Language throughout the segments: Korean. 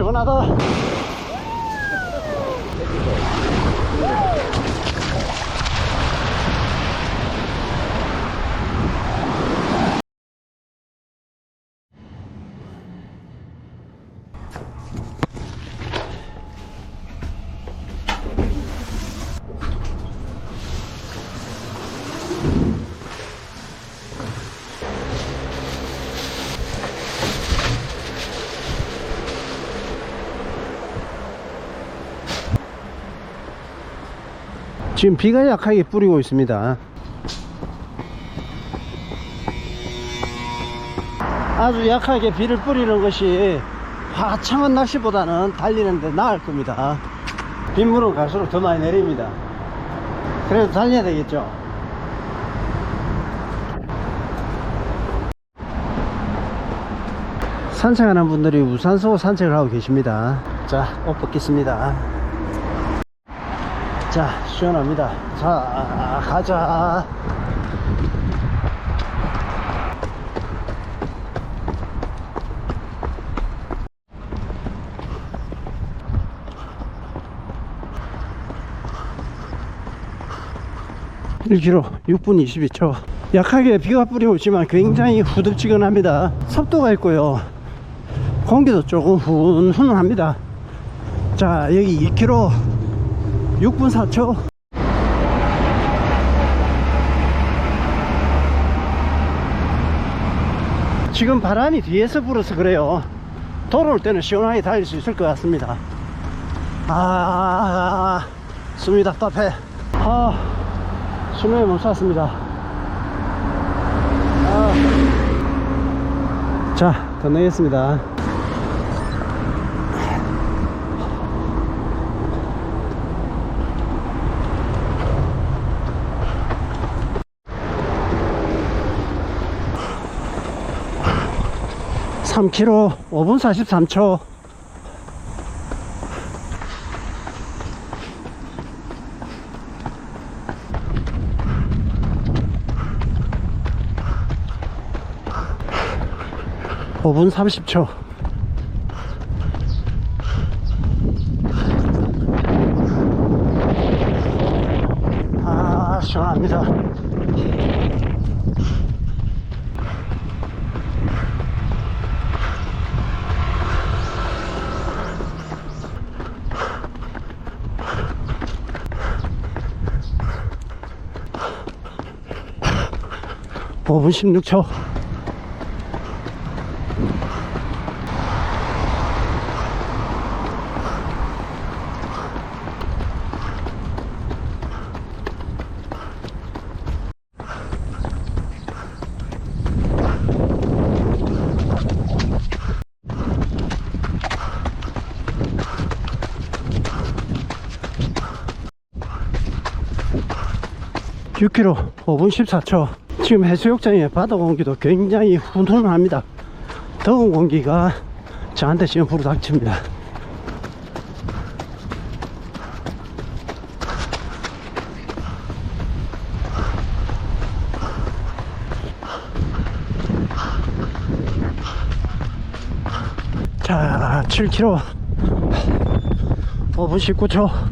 시원 지금 비가 약하게 뿌리고 있습니다. 아주 약하게 비를 뿌리는 것이 화창한 날씨보다는 달리는데 나을 겁니다. 빗물은 갈수록 더 많이 내립니다. 그래도 달려야 되겠죠. 산책하는 분들이 우산 쓰고 산책을 하고 계십니다. 자, 옷 벗겠습니다. 자, 시원합니다. 자, 가자. (1 k m) (6분 22초) 약하게 비가 뿌리고 있지만 굉장히 후덥지근합니다 습도가 있고요 공기도 조금 훈훈합니다 자 여기 (2 k m) 6분 4초. 지금 바람이 뒤에서 불어서 그래요. 돌아올 때는 시원하게 달릴 수 있을 것 같습니다. 아 숨이 답답해. 아 숨에 못 샀습니다. 아. 자 건너겠습니다 3km 5분 43초. 오분 30초. 아 시원합니다 오분 16초 6 k m 5분 14초 지금 해수욕장의 바다 공기도 굉장히 훈훈합니다. 더운 공기가 저한테 지금 불어닥칩니다. 자 7km 5분 19초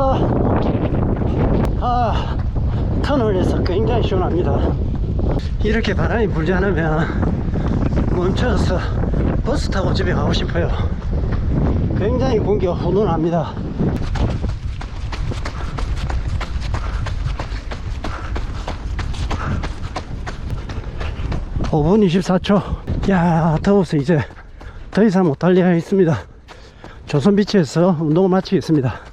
아 시원하다 아 터널에서 굉장히 시원합니다. 이렇게 바람이 불지 않으면 멈춰서 버스 타고 집에 가고 싶어요. 굉장히 공기가 훈훈합니다. 오분 24초. 야 더워서 이제 더 이상 못 달려야겠습니다. 조선비치에서 운동을 마치겠습니다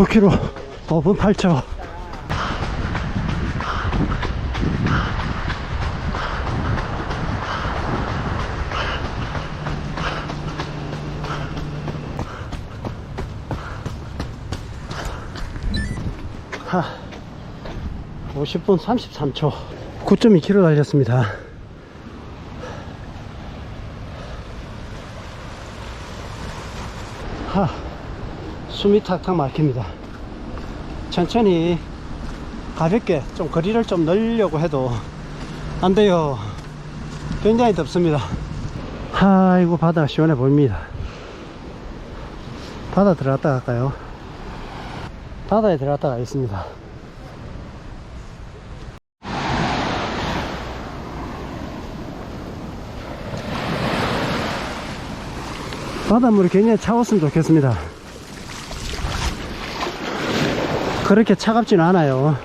9km 5분 8초 하 50분 33초. 9.2km 달렸습니다. 하 숨이 탁탁 막힙니다. 천천히 가볍게 좀 거리를 좀 늘려고 해도 안 돼요. 굉장히 덥습니다. 아이고 바다가 시원해 보입니다. 바다 들어갔다 갈까요? 바다에 들어갔다 가겠습니다. 바닷물이 굉장히 차웠으면 좋겠습니다 그렇게 차갑지는 않아요.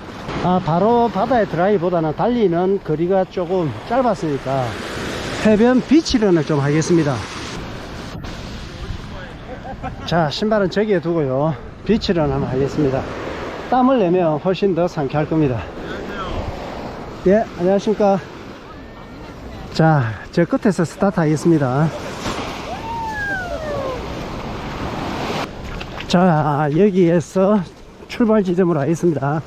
아 바로 바다에 드라이보다는 달리는 거리가 조금 짧았으니까 해변 비치런을 좀 하겠습니다. 자 신발은 저기에 두고요. 비치런 한번 하겠습니다. 땀을 내면 훨씬 더 상쾌할 겁니다. 예 안녕하십니까. 자저 끝에서 스타트 하겠습니다. 자 여기에서 출발 지점으로 하겠습니다.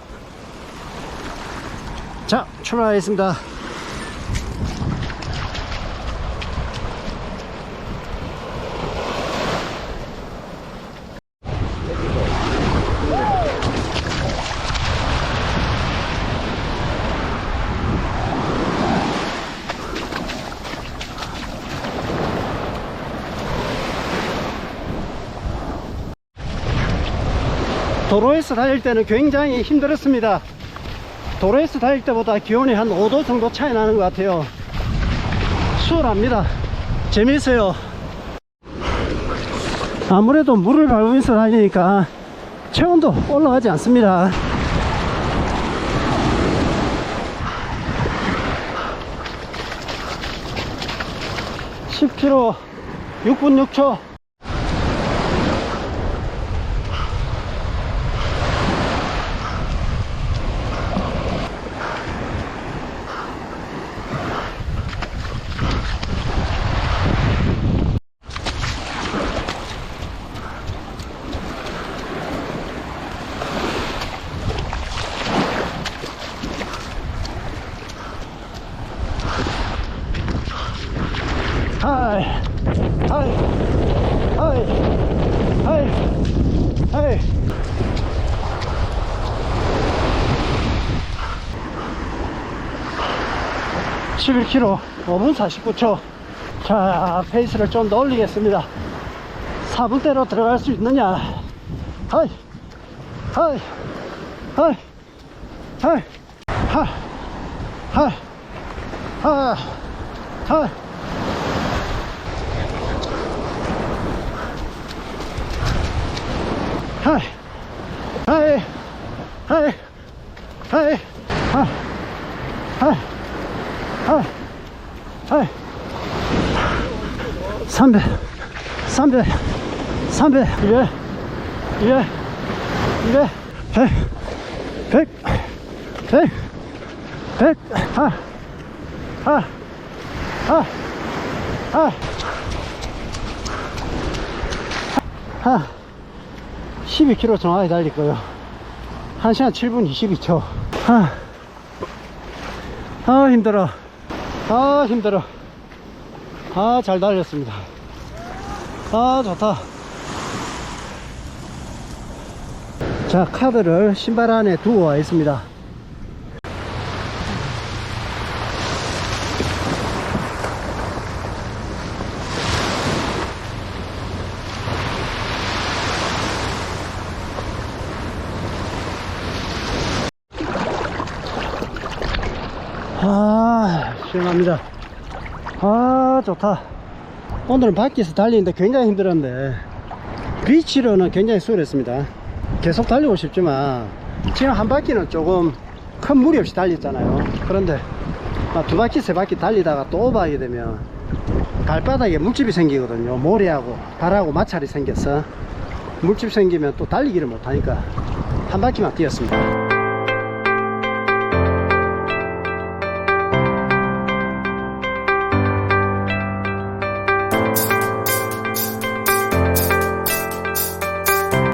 자 출발하겠습니다 도로에서 달릴 때는 굉장히 힘들었습니다. 도로에서 달릴 때보다 기온이 한 5도 정도 차이 나는 것 같아요. 수월합니다. 재미있어요. 아무래도 물을 밟으면서 다니니까 체온도 올라가지 않습니다. (10km) 6분 6초 하이 하이 하이 하이 하이 (11km) 5분 49초. 자 페이스를 좀 더 올리겠습니다. 4분대로 들어갈 수 있느냐? 하이 하이 하이 하이 하이 하이 하이 하이 하이 하이 하이 하이 하이 하이 하이 하이. 300 300 300 200 200 200 100 100 100 100 하이 하이 하이 하이 하이 12km 정확히 달릴 거예요. 1시간 7분 22초. 아, 아 힘들어 아 힘들어. 아 잘 달렸습니다. 아 좋다. 자 카드를 신발 안에 와 있습니다. 아 시원합니다. 아 좋다. 오늘은 밖에서 달리는데 굉장히 힘들었는데 비치로는 굉장히 수월했습니다. 계속 달리고 싶지만 지금 한 바퀴는 조금 큰 무리 없이 달렸잖아요. 그런데 아, 두 바퀴 세 바퀴 달리다가 또 오버하게 되면 발바닥에 묵집이 생기거든요. 모래하고 발하고 마찰이 생겨서 물집 생기면 또 달리기를 못하니까 한 바퀴만 뛰었습니다